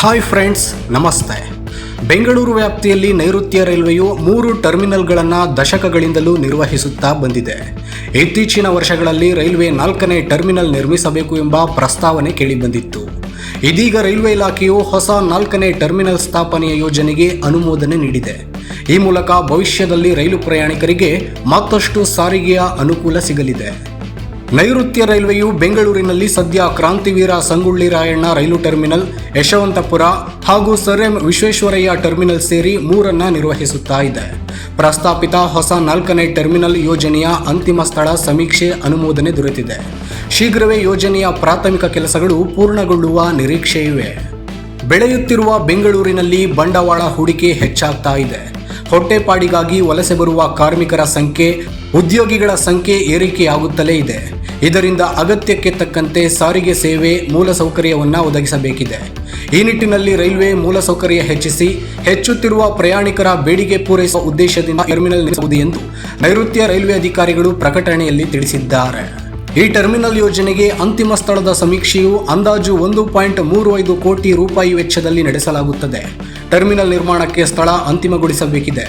Hi friends, ನಮಸ್ತೆ. ಬೆಂಗಳೂರು ವ್ಯಾಪ್ತಿಯಲ್ಲಿ ನೈಋತ್ಯ ರೈಲ್ವೆಯು ಮೂರು ಟರ್ಮಿನಲ್ಗಳನ್ನು ದಶಕಗಳಿಂದಲೂ ನಿರ್ವಹಿಸುತ್ತಾ ಬಂದಿದೆ. ಇತ್ತೀಚಿನ ವರ್ಷಗಳಲ್ಲಿ ರೈಲ್ವೆ ನಾಲ್ಕನೇ ಟರ್ಮಿನಲ್ ನಿರ್ಮಿಸಬೇಕು ಎಂಬ ಪ್ರಸ್ತಾವನೆ ಕೇಳಿಬಂದಿತ್ತು. ಇದೀಗ ರೈಲ್ವೆ ಇಲಾಖೆಯು ಹೊಸ ನಾಲ್ಕನೇ ಟರ್ಮಿನಲ್ ಸ್ಥಾಪನೆಯ ಯೋಜನೆಗೆ ಅನುಮೋದನೆ ನೀಡಿದೆ. ಈ ಮೂಲಕ ಭವಿಷ್ಯದಲ್ಲಿ ರೈಲು ಪ್ರಯಾಣಿಕರಿಗೆ ಮತ್ತಷ್ಟು ಸಾರಿಗೆಯ ಅನುಕೂಲ ಸಿಗಲಿದೆ. ನೈಋತ್ಯ ರೈಲ್ವೆಯು ಬೆಂಗಳೂರಿನಲ್ಲಿ ಸದ್ಯ ಕ್ರಾಂತಿವೀರ ಸಂಗೊಳ್ಳಿ ರಾಯಣ್ಣ ರೈಲು ಟರ್ಮಿನಲ್, ಯಶವಂತಪುರ ಹಾಗೂ ಸರ್ ಎಂ ವಿಶ್ವೇಶ್ವರಯ್ಯ ಟರ್ಮಿನಲ್ ಸೇರಿ ಮೂರನ್ನ ನಿರ್ವಹಿಸುತ್ತಾ ಇದೆ. ಪ್ರಸ್ತಾಪಿತ ಹೊಸ ನಾಲ್ಕನೇ ಟರ್ಮಿನಲ್ ಯೋಜನೆಯ ಅಂತಿಮ ಸ್ಥಳ ಸಮೀಕ್ಷೆ ಅನುಮೋದನೆ ದೊರೆತಿದೆ. ಶೀಘ್ರವೇ ಯೋಜನೆಯ ಪ್ರಾಥಮಿಕ ಕೆಲಸಗಳು ಪೂರ್ಣಗೊಳ್ಳುವ ನಿರೀಕ್ಷೆಯಿವೆ ಬೆಳೆಯುತ್ತಿರುವ ಬೆಂಗಳೂರಿನಲ್ಲಿ ಬಂಡವಾಳ ಹೂಡಿಕೆ ಹೆಚ್ಚಾಗ್ತಾ ಇದೆ. ಹೊಟ್ಟೆಪಾಡಿಗಾಗಿ ವಲಸೆ ಬರುವ ಕಾರ್ಮಿಕರ ಸಂಖ್ಯೆ, ಉದ್ಯೋಗಿಗಳ ಸಂಖ್ಯೆ ಏರಿಕೆಯಾಗುತ್ತಲೇ ಇದೆ. ಇದರಿಂದ ಅಗತ್ಯಕ್ಕೆ ತಕ್ಕಂತೆ ಸಾರಿಗೆ ಸೇವೆ, ಮೂಲಸೌಕರ್ಯವನ್ನು ಒದಗಿಸಬೇಕಿದೆ. ಈ ನಿಟ್ಟಿನಲ್ಲಿ ರೈಲ್ವೆ ಮೂಲಸೌಕರ್ಯ ಹೆಚ್ಚಿಸಿ, ಹೆಚ್ಚುತ್ತಿರುವ ಪ್ರಯಾಣಿಕರ ಬೇಡಿಕೆ ಪೂರೈಸುವ ಉದ್ದೇಶದಿಂದ ಟರ್ಮಿನಲ್ ನಿರ್ಮಿಸುವುದು ಎಂದು ನೈಋತ್ಯ ರೈಲ್ವೆ ಅಧಿಕಾರಿಗಳು ಪ್ರಕಟಣೆಯಲ್ಲಿ ತಿಳಿಸಿದ್ದಾರೆ. ಈ ಟರ್ಮಿನಲ್ ಯೋಜನೆಗೆ ಅಂತಿಮ ಸ್ಥಳದ ಸಮೀಕ್ಷೆಯು ಅಂದಾಜು ಒಂದು ಪಾಯಿಂಟ್ ಮೂರು ಐದು ಕೋಟಿ ರೂಪಾಯಿ ವೆಚ್ಚದಲ್ಲಿ ನಡೆಸಲಾಗುತ್ತದೆ. ಟರ್ಮಿನಲ್ ನಿರ್ಮಾಣಕ್ಕೆ ಸ್ಥಳ ಅಂತಿಮಗೊಳಿಸಬೇಕಿದೆ.